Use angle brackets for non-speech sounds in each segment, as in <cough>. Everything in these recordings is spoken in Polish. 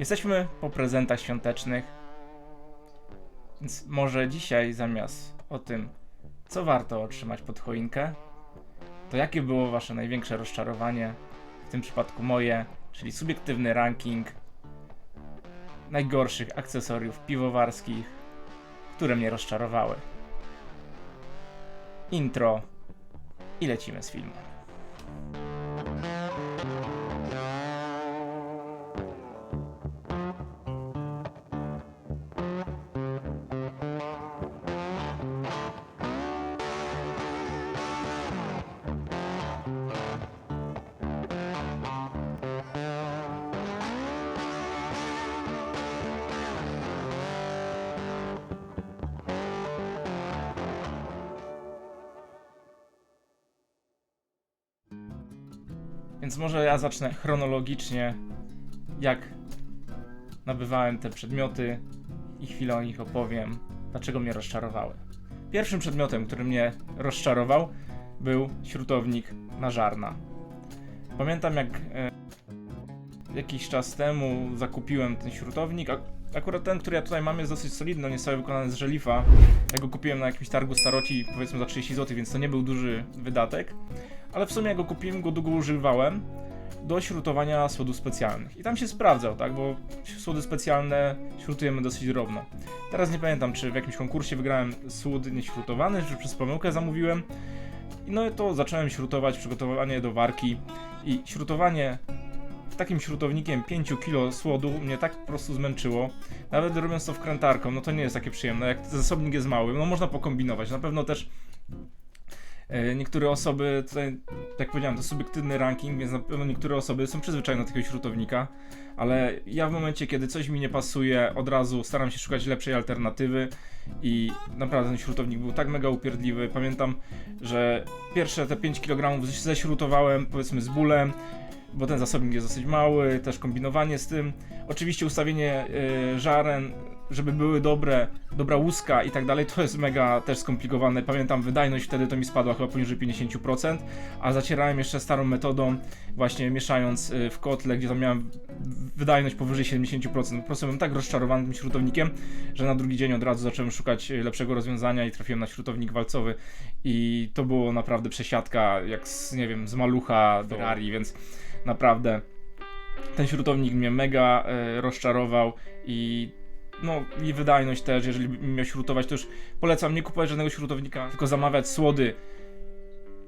Jesteśmy po prezentach świątecznych, więc może dzisiaj zamiast o tym, co warto otrzymać pod choinkę, to jakie było wasze największe rozczarowanie, w tym przypadku moje, czyli subiektywny ranking najgorszych akcesoriów piwowarskich, które mnie rozczarowały. Intro i lecimy z filmem. Więc może ja zacznę chronologicznie, jak nabywałem te przedmioty i chwilę o nich opowiem, dlaczego mnie rozczarowały. Pierwszym przedmiotem, który mnie rozczarował, był śrutownik na żarna. Pamiętam jak e, jakiś czas temu zakupiłem ten śrutownik. Ak- akurat ten, który ja tutaj mam, jest dosyć solidny, on jest cały wykonany z żelifa. Ja go kupiłem na jakimś targu staroci, powiedzmy za 30 zł, więc to nie był duży wydatek. Ale w sumie jak go kupiłem, go długo używałem do śrutowania słodów specjalnych. I tam się sprawdzał, tak, bo słody specjalne śrutujemy dosyć drobno. Teraz nie pamiętam, czy w jakimś konkursie wygrałem słód nieśrutowany, czy przez pomyłkę zamówiłem. No i to zacząłem śrutować, przygotowanie do warki i śrutowanie takim śrutownikiem 5 kg słodu mnie tak po prostu zmęczyło. Nawet robiąc to wkrętarką, no to nie jest takie przyjemne. Jak zasobnik jest mały, no można pokombinować. Na pewno też e, niektóre osoby, tutaj, jak powiedziałem, to subiektywny ranking, więc na pewno niektóre osoby są przyzwyczajone do takiego śrutownika, ale ja w momencie, kiedy coś mi nie pasuje, od razu staram się szukać lepszej alternatywy i naprawdę ten śrutownik był tak mega upierdliwy. Pamiętam, że pierwsze te 5 kg ześrutowałem, powiedzmy z bólem, bo ten zasobnik jest dosyć mały, też kombinowanie z tym. Oczywiście ustawienie y, żaren, żeby były dobre, dobra łuska i tak dalej, to jest mega też skomplikowane. Pamiętam wydajność wtedy to mi spadła chyba poniżej 50%, a zacierałem jeszcze starą metodą, właśnie mieszając y, w kotle, gdzie tam miałem wydajność powyżej 70%. Po prostu byłem tak rozczarowany tym śrutownikiem, że na drugi dzień od razu zacząłem szukać y, lepszego rozwiązania i trafiłem na śrutownik walcowy i to było naprawdę przesiadka, jak z, nie wiem, z malucha do Ferrari, więc naprawdę ten śrutownik mnie mega e, rozczarował i no i wydajność też, jeżeli bym miał śrutować, to już polecam nie kupować żadnego śrutownika, tylko zamawiać słody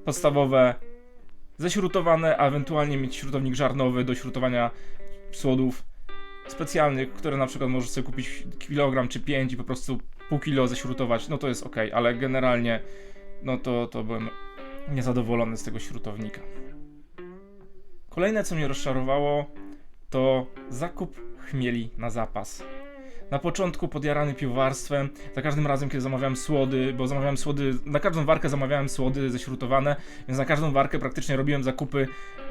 podstawowe, ześrutowane, a ewentualnie mieć śrutownik żarnowy do śrutowania słodów specjalnych, które na przykład możesz sobie kupić kilogram czy 5 i po prostu pół kilo ześrutować, no to jest ok, ale generalnie no to, to byłem niezadowolony z tego śrutownika. Kolejne, co mnie rozczarowało, to zakup chmieli na zapas. Na początku podjarany piwowarstwem, za każdym razem, kiedy zamawiałem słody, bo zamawiałem słody, na każdą warkę zamawiałem słody ześrutowane, więc na każdą warkę praktycznie robiłem zakupy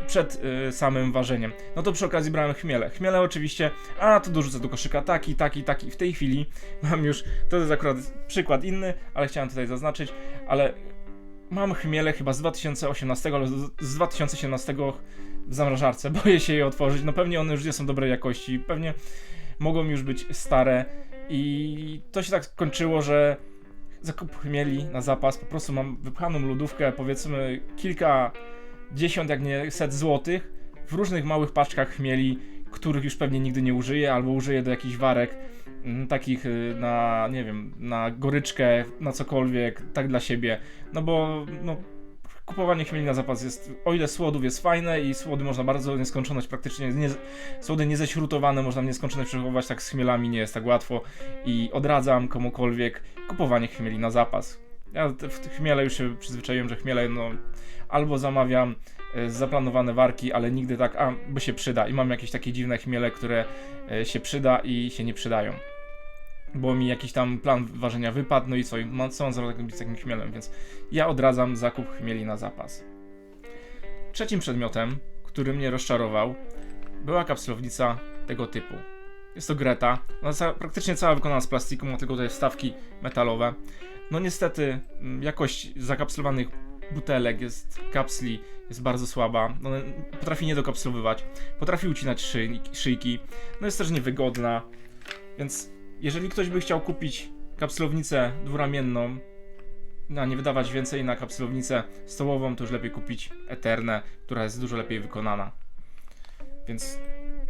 przed y, samym warzeniem. No to przy okazji brałem chmiele. Chmiele oczywiście, a to dorzucę do koszyka taki, taki, taki. W tej chwili mam już, to jest akurat przykład inny, ale chciałem tutaj zaznaczyć, ale mam chmiele chyba z 2018, ale z z 2017 w zamrażarce. <laughs> Boję się je otworzyć. No pewnie one już nie są dobrej jakości. Pewnie mogą już być stare. I to się tak skończyło, że zakup chmieli na zapas. Po prostu mam wypchaną lodówkę, powiedzmy kilka dziesiąt, jak nie set złotych w różnych małych paczkach chmieli, których już pewnie nigdy nie użyję, albo użyję do jakichś warek mm, takich y, na, nie wiem, na goryczkę, na cokolwiek, tak dla siebie. No bo, no, kupowanie chmieli na zapas jest, o ile słodów jest fajne i słody można bardzo nieskończoność praktycznie, nie, słody nieześrutowane można w nieskończoność przechowywać, tak z chmielami nie jest tak łatwo i odradzam komukolwiek kupowanie chmieli na zapas. Ja w chmiele już się przyzwyczaiłem, że chmiele, no, albo zamawiam e, zaplanowane warki, ale nigdy tak, a, bo się przyda i mam jakieś takie dziwne chmiele, które e, się przyda i się nie przydają bo mi jakiś tam plan ważenia wypadł, no i co, ma- co mam zrobić z takim chmielem, więc ja odradzam zakup chmieli na zapas. Trzecim przedmiotem, który mnie rozczarował, była kapslownica tego typu. Jest to Greta, ona praktycznie cała wykonana z plastiku, ma tylko tutaj wstawki metalowe. No niestety, mm, jakość zakapslowanych butelek, jest kapsli, jest bardzo słaba. Ona potrafi nie dokapslowywać, potrafi ucinać szyj, szyjki, no jest też niewygodna. Więc jeżeli ktoś by chciał kupić kapslownicę dwuramienną, a nie wydawać więcej na kapslownicę stołową, to już lepiej kupić Eternę, która jest dużo lepiej wykonana. Więc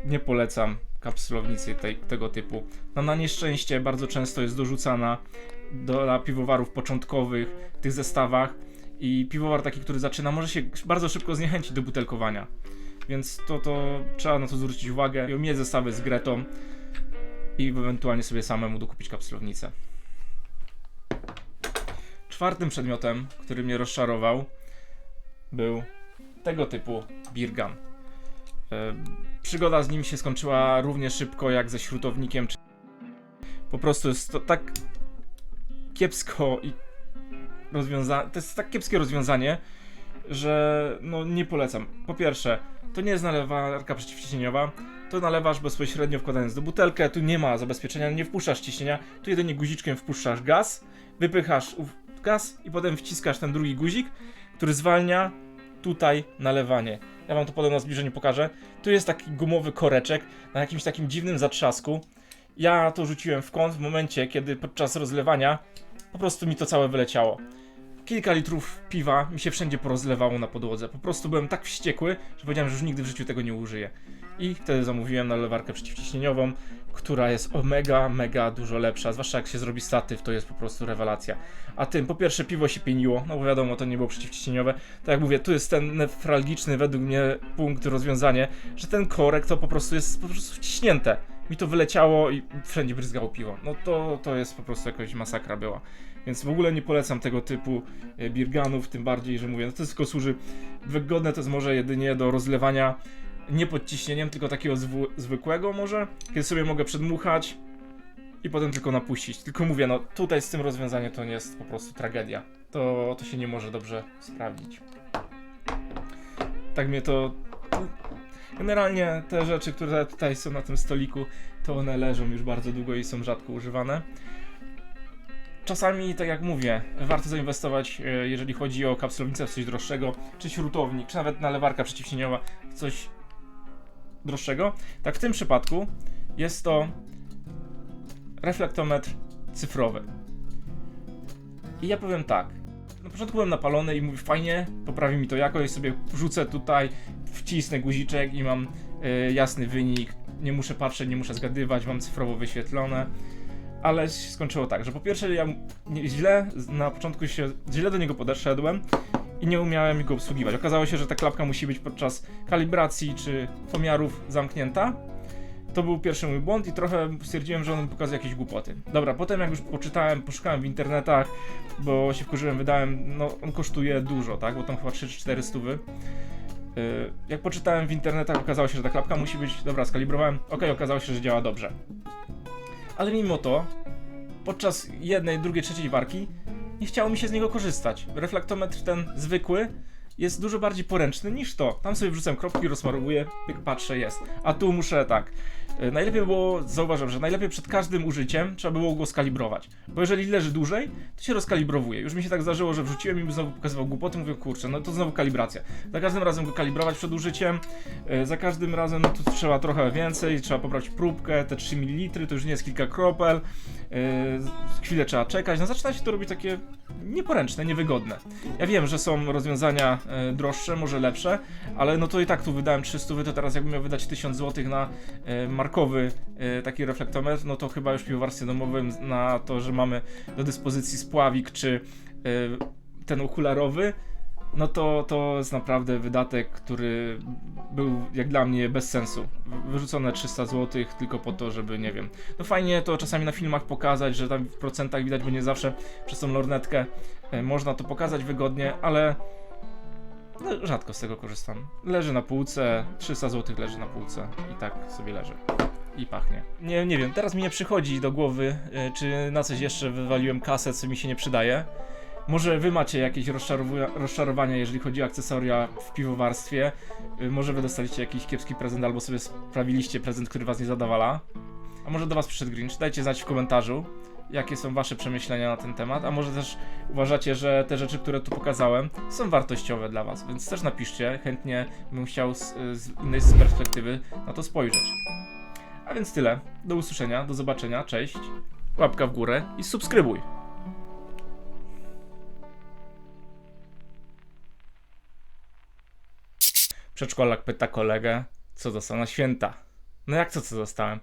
nie polecam kapslownicy tej, tego typu. No na nieszczęście bardzo często jest dorzucana do piwowarów początkowych w tych zestawach i piwowar taki, który zaczyna, może się bardzo szybko zniechęcić do butelkowania. Więc to, to trzeba na to zwrócić uwagę i mieć zestawy z Gretą i ewentualnie sobie samemu dokupić kapslownicę. Czwartym przedmiotem, który mnie rozczarował, był tego typu Birgan. Przygoda z nim się skończyła równie szybko jak ze śrutownikiem. Po prostu jest to tak kiepsko i rozwiązane. To jest tak kiepskie rozwiązanie, że no nie polecam. Po pierwsze, to nie jest nalewarka przeciwciśnieniowa. To nalewasz bezpośrednio wkładając do butelkę. Tu nie ma zabezpieczenia, nie wpuszczasz ciśnienia. Tu jedynie guziczkiem wpuszczasz gaz, wypychasz gaz i potem wciskasz ten drugi guzik, który zwalnia tutaj nalewanie. Ja wam to potem na zbliżeniu pokażę. Tu jest taki gumowy koreczek na jakimś takim dziwnym zatrzasku. Ja to rzuciłem w kąt w momencie, kiedy podczas rozlewania po prostu mi to całe wyleciało. Kilka litrów piwa mi się wszędzie porozlewało na podłodze. Po prostu byłem tak wściekły, że powiedziałem, że już nigdy w życiu tego nie użyję. I wtedy zamówiłem nalewarkę przeciwciśnieniową, która jest o mega, mega dużo lepsza. Zwłaszcza jak się zrobi statyw, to jest po prostu rewelacja. A tym, po pierwsze, piwo się pieniło, no bo wiadomo, to nie było przeciwciśnieniowe. Tak jak mówię, tu jest ten newralgiczny według mnie punkt, rozwiązanie, że ten korek to po prostu jest po prostu wciśnięte. Mi to wyleciało i wszędzie bryzgało piwo. No to, to jest po prostu jakaś masakra była. Więc w ogóle nie polecam tego typu e, birganów, tym bardziej, że mówię, no to tylko służy, wygodne to jest może jedynie do rozlewania nie pod ciśnieniem, tylko takiego zwykłego może, kiedy sobie mogę przedmuchać i potem tylko napuścić. Tylko mówię, no tutaj z tym rozwiązaniem to nie jest po prostu tragedia. To, to się nie może dobrze sprawdzić. Tak mnie to... Generalnie te rzeczy, które tutaj są na tym stoliku, to one leżą już bardzo długo i są rzadko używane. Czasami, tak jak mówię, warto zainwestować, e, jeżeli chodzi o kapsulownicę w coś droższego, czy śrutownik, czy nawet nalewarka przeciwcieniowa, w coś droższego. Tak w tym przypadku jest to reflektometr cyfrowy. I ja powiem tak. Na początku byłem napalony i mówię, fajnie, poprawi mi to jakość, sobie wrzucę tutaj, wcisnę guziczek i mam e, jasny wynik. Nie muszę patrzeć, nie muszę zgadywać, mam cyfrowo wyświetlone. Ale się skończyło tak, że po pierwsze ja źle, na początku się, źle do niego podeszedłem i nie umiałem go obsługiwać. Okazało się, że ta klapka musi być podczas kalibracji czy pomiarów zamknięta. To był pierwszy mój błąd i trochę stwierdziłem, że on pokazuje jakieś głupoty. Dobra, potem jak już poczytałem, poszukałem w internetach, bo się wkurzyłem, wydałem, no on kosztuje dużo, tak, bo tam chyba 3-4 stówy. Yy, Jak poczytałem w internetach, okazało się, że ta klapka musi być, dobra, skalibrowałem, ok, okazało się, że działa dobrze. Ale mimo to, podczas jednej, drugiej, trzeciej warki nie chciało mi się z niego korzystać. Reflektometr ten zwykły jest dużo bardziej poręczny niż to. Tam sobie wrzucam kropki, rozmarowuję, pyk, patrzę, jest. A tu muszę tak. y, Najlepiej było, zauważyłem, że najlepiej przed każdym użyciem trzeba było go skalibrować. Bo jeżeli leży dłużej, to się rozkalibrowuje. Już mi się tak zdarzyło, że wrzuciłem i znowu pokazywał głupoty, mówię, kurczę, no to znowu kalibracja. Za każdym razem go kalibrować przed użyciem, y, za każdym razem no to trzeba trochę więcej, trzeba pobrać próbkę, te 3 ml, to już nie jest kilka kropel, y, chwilę trzeba czekać, no zaczyna się to robić takie nieporęczne, niewygodne. Ja wiem, że są rozwiązania e, droższe, może lepsze, ale no to i tak tu wydałem 300, to teraz jakbym miał wydać 1000 zł na e, markowy e, taki reflektometr, no to chyba już piwowarstwie domowym na to, że mamy do dyspozycji spławik czy e, ten okularowy, no to, to jest naprawdę wydatek, który był jak dla mnie bez sensu. Wyrzucone 300 zł tylko po to, żeby nie wiem. No fajnie to czasami na filmach pokazać, że tam w procentach widać, bo nie zawsze przez tą lornetkę e, można to pokazać wygodnie, ale no, rzadko z tego korzystam. Leży na półce, 300 zł leży na półce i tak sobie leży. I pachnie. Nie, nie wiem, teraz mi nie przychodzi do głowy, e, czy na coś jeszcze wywaliłem kasę, co mi się nie przydaje. Może wy macie jakieś rozczarowania, jeżeli chodzi o akcesoria w piwowarstwie. Y, Może wy dostaliście jakiś kiepski prezent, albo sobie sprawiliście prezent, który was nie zadowala. A może do was przyszedł Grinch? Dajcie znać w komentarzu. Jakie są wasze przemyślenia na ten temat, a może też uważacie, że te rzeczy, które tu pokazałem, są wartościowe dla was, więc też napiszcie, chętnie bym chciał z, z innej perspektywy na to spojrzeć. A więc tyle, do usłyszenia, do zobaczenia, cześć, łapka w górę i subskrybuj. Przedszkolak pyta kolegę, co dostał na święta. No jak co, co dostałem?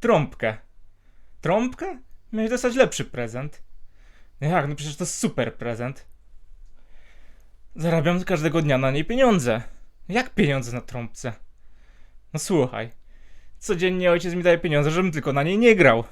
Trąbkę. Trąbkę? Miałeś dostać lepszy prezent. No jak, no przecież to super prezent. Zarabiam każdego dnia na niej pieniądze. Jak pieniądze na trąbce? No słuchaj. Codziennie ojciec mi daje pieniądze, żebym tylko na niej nie grał.